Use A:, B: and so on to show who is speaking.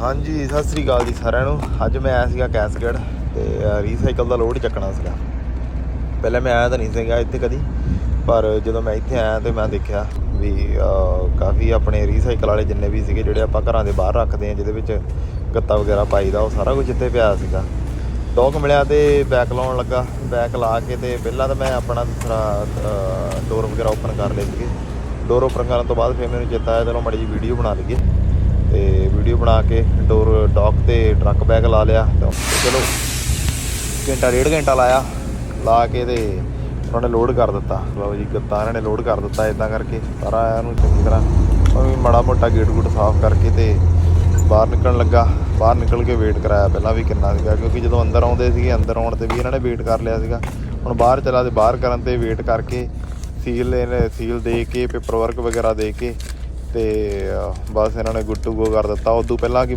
A: ਹਾਂਜੀ, ਸਤਿ ਸ੍ਰੀ ਅਕਾਲ ਜੀ ਸਾਰਿਆਂ ਨੂੰ। ਅੱਜ ਮੈਂ ਆਇਆ ਸੀਗਾ ਕੈਸਗੜ ਤੇ ਰੀਸਾਈਕਲ ਦਾ ਲੋਡ ਚੱਕਣਾ ਸੀਗਾ। ਪਹਿਲਾਂ ਮੈਂ ਆਇਆ ਤਾਂ ਨਹੀਂ ਸੀਗਾ ਇੱਥੇ ਕਦੀ, ਪਰ ਜਦੋਂ ਮੈਂ ਇੱਥੇ ਆਇਆ ਤੇ ਮੈਂ ਦੇਖਿਆ ਵੀ ਕਾਫੀ ਆਪਣੇ ਰੀਸਾਈਕਲ ਵਾਲੇ ਜਿੰਨੇ ਵੀ ਸੀਗੇ, ਜਿਹੜੇ ਆਪਾਂ ਘਰਾਂ ਦੇ ਬਾਹਰ ਰੱਖਦੇ ਆ, ਜਿਹਦੇ ਵਿੱਚ ਗੱਤਾ ਵਗੈਰਾ ਪਾਈਦਾ, ਉਹ ਸਾਰਾ ਕੁਝ ਇੱਥੇ ਪਿਆ ਸੀਗਾ। ਡੌਕ ਮਿਲਿਆ ਤੇ ਬੈਕ ਲਾਉਣ ਲੱਗਾ। ਬੈਕ ਲਾ ਕੇ ਤੇ ਪਹਿਲਾਂ ਤਾਂ ਮੈਂ ਆਪਣਾ ਦੂਸਰਾ ਡੋਰ ਵਗੈਰਾ ਓਪਨ ਕਰ ਲਏ ਸੀਗੇ। ਡੋਰ ਓਪਨ ਕਰਨ ਤੋਂ ਬਾਅਦ ਫਿਰ ਮੈਨੂੰ ਚੇਤਾ ਆਇਆ, ਚਲੋ ਮਾੜੀ ਜੀ ਵੀਡੀਓ ਬਣਾ ਲਈਏ। ਤੇ ਵੀਡੀਓ ਬਣਾ ਕੇ ਡੋਰ ਡੌਕ ਤੇ ਟਰੱਕ ਬੈਗ ਲਾ ਲਿਆ ਤਾਂ ਚਲੋ ਘੰਟਾ ਡੇਢ ਘੰਟਾ ਲਾਇਆ, ਲਾ ਕੇ ਤੇ ਉਹਨਾਂ ਨੇ ਲੋਡ ਕਰ ਦਿੱਤਾ। ਲਓ ਜੀ ਗੱਤਾ ਇਹਨਾਂ ਨੇ ਲੋਡ ਕਰ ਦਿੱਤਾ ਇਦਾਂ ਕਰਕੇ। ਸਾਰਾ ਇਹਨੂੰ ਚੰਗੀ ਤਰ੍ਹਾਂ ਉਹ ਵੀ ਮਾੜਾ ਮੋਟਾ ਗੇਟ ਗੂਟ ਸਾਫ਼ ਕਰਕੇ ਤੇ ਬਾਹਰ ਨਿਕਲਣ ਲੱਗਾ। ਬਾਹਰ ਨਿਕਲ ਕੇ ਵੇਟ ਕਰਾਇਆ ਪਹਿਲਾਂ ਵੀ ਕਿੰਨਾ ਸੀਗਾ, ਕਿਉਂਕਿ ਜਦੋਂ ਅੰਦਰ ਆਉਂਦੇ ਸੀਗੇ, ਅੰਦਰ ਆਉਣ ਤੇ ਵੀ ਇਹਨਾਂ ਨੇ ਵੇਟ ਕਰ ਲਿਆ ਸੀਗਾ। ਹੁਣ ਬਾਹਰ ਚਲਾ ਤੇ ਬਾਹਰ ਕਰਨ ਤੇ ਵੇਟ ਕਰਕੇ ਸੀਲ ਇਹਨੇ ਸੀਲ ਦੇ ਕੇ ਪੇਪਰ ਵਰਕ ਵਗੈਰਾ ਦੇ ਕੇ ਤੇ ਅਹ, ਬਸ ਇਹਨਾਂ ਨੇ ਗੁੱਟੂ ਗੋ ਕਰ ਦਿੱਤਾ। ਉਦੋਂ ਪਹਿਲਾਂ ਕਿ